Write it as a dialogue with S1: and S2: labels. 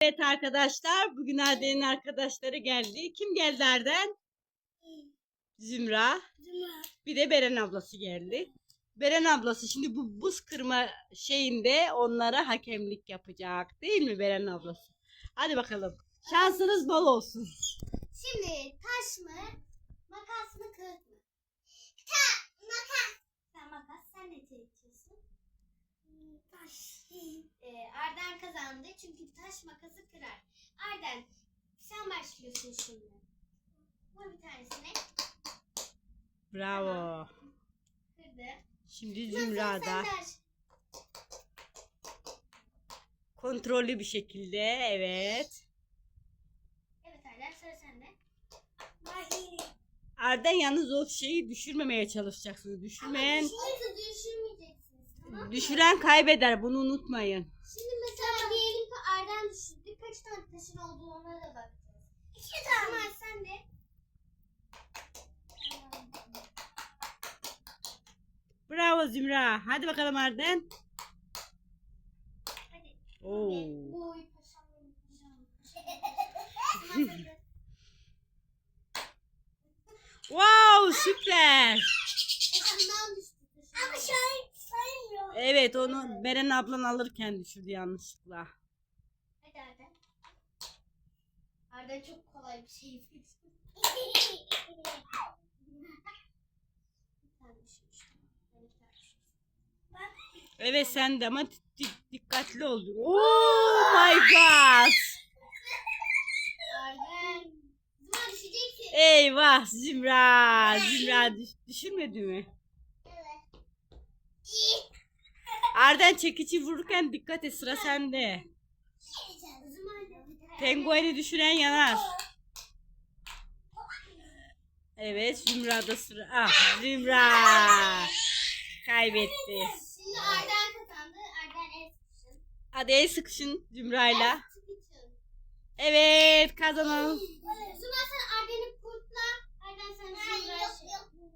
S1: Evet arkadaşlar, bugün Arden'in arkadaşları geldi. Kim geldi Arden? Zümra. Bir de Beren ablası geldi. Beren ablası şimdi bu buz kırma şeyinde onlara hakemlik yapacak. Değil mi Beren ablası? Hadi bakalım. Şansınız bol olsun.
S2: Şimdi taş mı, makas mı, kağıt mı? Ta, makas. Sen makas, sen ne seçiyorsun? Hmm, Taş. Ee, Arden kazandı çünkü taş makası kırar. Arden, sen başlıyorsun şimdi. Vur bir tanesine.
S1: Bravo.
S2: Kırdı.
S1: Şimdi
S2: Nasıl,
S1: Zümra
S2: sen
S1: da
S2: de aç.
S1: kontrollü bir şekilde evet.
S2: Evet Arden, sıra sende.
S1: Arden yalnız o şeyi düşürmemeye çalışacaksınız. Düşürmeyen,
S2: Ama düşürürse düşürmeyeceksiniz tamam mı?
S1: düşüren kaybeder. Bunu unutmayın.
S2: Şimdi mesela ki Arden düşürdü. Kaç tane taşın olduğunu ona da bakacağız. İki tane. Tamam sen de.
S1: Bravo Zümra. Hadi bakalım Arden.
S2: Hadi.
S1: Oo.
S2: Bu oyu paşam benim paşam.
S1: Wow süper. Evet onu Beren ablan alırken düşürdü yanlışlıkla.
S2: Arden. Arden çok kolay bir şey düşmüştüm.
S1: Evet sen de ama di- di- dikkatli ol. Oh my god.
S2: Düşeceksin.
S1: Eyvah Zümra. Zümra düş düşürmedi mi?
S2: Evet.
S1: Arden çekici vururken dikkat et sıra sende. Pengueni düşüren yanar. Evet Zümra da sıra. Ah Zümra. Kaybetti.
S2: Şimdi sıkışın.
S1: Hadi el sıkışın Zümra'yla. Evet kazanan.
S2: Zümra sen Arden'i kurtla. Arden sen Zümra'yı. Şey-